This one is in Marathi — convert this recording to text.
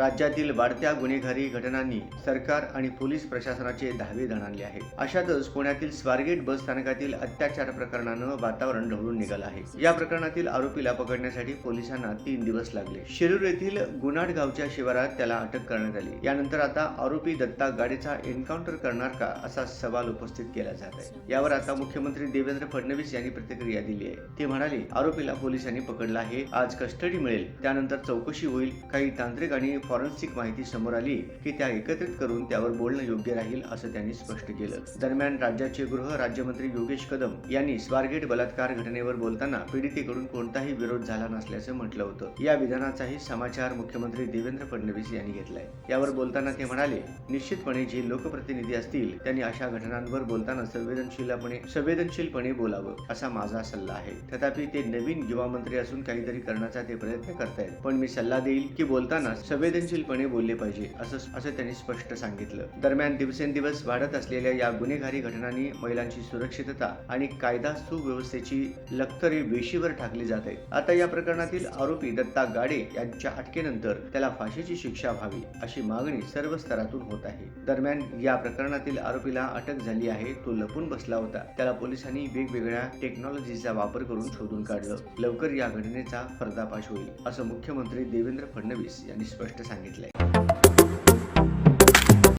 राज्यातील वाढत्या गुन्हेगारी घटनांनी सरकार आणि पोलीस प्रशासनाचे धावे दणाणले आहे अशातच पुण्यातील स्वारगेट बस स्थानकातील अत्याचार प्रकरणानं वातावरण ढवळून निघालं आहे. या प्रकरणातील आरोपीला पकडण्यासाठी पोलिसांना तीन दिवस लागले. शिरूर येथील गुन्हाड गावच्या शिवारात त्याला अटक करण्यात आली. यानंतर आता आरोपी दत्ता गाडेचा एन्काउंटर करणार का असा सवाल उपस्थित केला जात आहे. यावर आता मुख्यमंत्री देवेंद्र फडणवीस यांनी प्रतिक्रिया दिली आहे. ते म्हणाले आरोपीला पोलिसांनी पकडला आहे. आज कस्टडी मिळेल. त्यानंतर चौकशी होईल. काही तांत्रिक आणि फॉरेन्सिक माहिती समोर आली की त्या एकत्रित करून त्यावर बोलणं योग्य राहील असं त्यांनी स्पष्ट केलं. दरम्यान राज्याचे गृह राज्यमंत्री योगेश कदम यांनी स्वारगेट बलात्कार घटनेवर बोलताना पीडितेकडून कोणताही विरोध झाला नसल्याचं म्हटलं होतं. या विधानाचाही समाचार मुख्यमंत्री देवेंद्र फडणवीस यांनी घेतलाय. यावर बोलताना ते म्हणाले निश्चितपणे जे लोकप्रतिनिधी असतील त्यांनी अशा घटनांवर बोलताना संवेदनशीलपणे संवेदनशीलपणे बोलावं असा माझा सल्ला आहे. तथापि ते नवीन युवा मंत्री असून काहीतरी करण्याचा ते प्रयत्न करतायत. पण मी सल्ला देईल की बोलताना संवेदन संवेदनशीलपणे बोलले पाहिजे असं असं त्यांनी स्पष्ट सांगितलं. दरम्यान दिवसेंदिवस वाढत असलेल्या या गुन्हेगारी घटनांनी महिलांची सुरक्षितता आणि कायदा सुव्यवस्थेची लखतरी वेशीवर टाकली जात आहे. आता या प्रकरणातील आरोपी दत्ता गाडे यांच्या अटकेनंतर त्याला फाशीची शिक्षा व्हावी अशी मागणी सर्व स्तरातून होत आहे. दरम्यान या प्रकरणातील आरोपीला अटक झाली आहे तो लपून बसला होता. त्याला पोलिसांनी वेगवेगळ्या टेक्नॉलॉजीचा वापर करून शोधून काढलं. लवकर या घटनेचा पर्दाफाश होईल असं मुख्यमंत्री देवेंद्र फडणवीस यांनी स्पष्ट सांगितलं